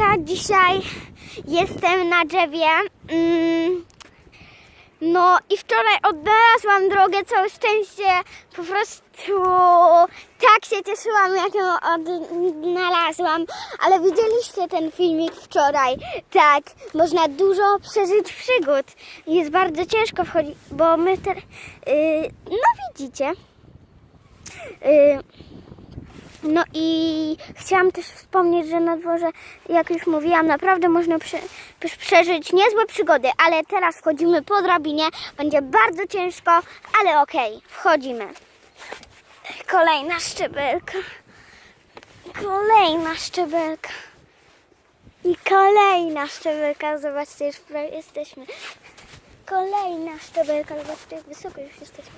Ja dzisiaj jestem na drzewie. Mm, No i wczoraj odnalazłam drogę, całe szczęście. Po prostu tak się cieszyłam, jak ją odnalazłam. Ale widzieliście ten filmik wczoraj. Tak, można dużo przeżyć przygód. Jest bardzo ciężko wchodzić, bo my te... Yy, no widzicie. Yy, no i chciałam też wspomnieć, że na dworze, jak już mówiłam, naprawdę można prze, prze- przeżyć niezłe przygody, ale teraz wchodzimy po drabinie. Będzie bardzo ciężko, ale okej, wchodzimy. Kolejna szczebelka. Kolejna szczebelka. I kolejna szczebelka. Zobaczcie, już jesteśmy. Kolejna szczebelka. Zobaczcie, jak wysoko już jesteśmy.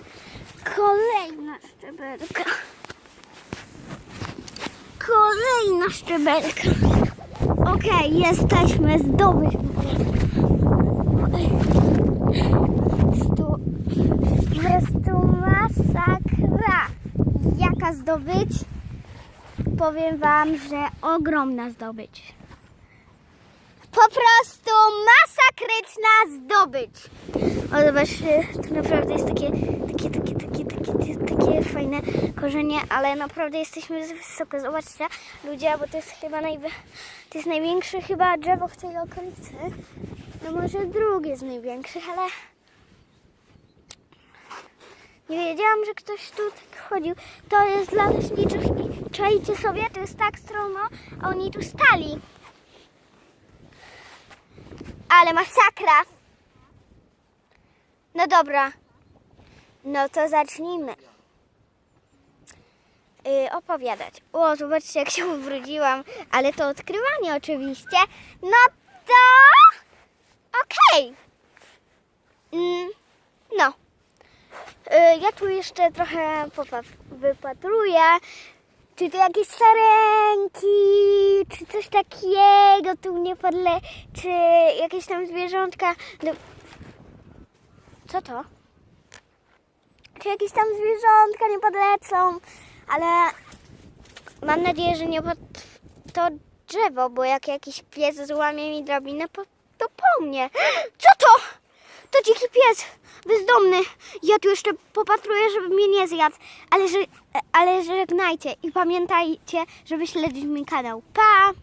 Kolejna szczebelka. Kolejna szczebelka. Okej, jesteśmy zdobyć. Stu, po prostu masakra. Jaka zdobycz? Powiem wam, że ogromna zdobycz. Po prostu masakryczna zdobycz. O, zobaczcie, tu naprawdę jest takie, takie, takie, takie, takie, takie fajne korzenie, ale naprawdę jesteśmy wysoko. Zobaczcie, ludzie, bo to jest chyba najwy, to jest największe chyba drzewo w tej okolicy. No może drugie z największych, ale nie wiedziałam, że ktoś tu tak chodził. To jest dla leśniczych i czajcie sobie, to jest tak stromo, a oni tu stali. Ale masakra. No dobra. No to zacznijmy. Yy, opowiadać. O, zobaczcie jak się ubrudziłam. Ale to odkrywanie oczywiście. No to... Okej. Mm, no. Yy, ja tu jeszcze trochę wypatruję. Czy to jakieś sarenki, czy coś takiego tu nie podle... Czy jakieś tam zwierzątka... No. Co to? Czy jakieś tam zwierzątka nie podlecą, ale mam nadzieję, że nie pod to drzewo, bo jak jakiś pies złamie mi drabinę, to po mnie. Co to? To dziki pies, bezdomny. Ja tu jeszcze popatruję, żeby mnie nie zjadł. Ale, że, ale żegnajcie i pamiętajcie, żeby śledzić mój kanał. Pa!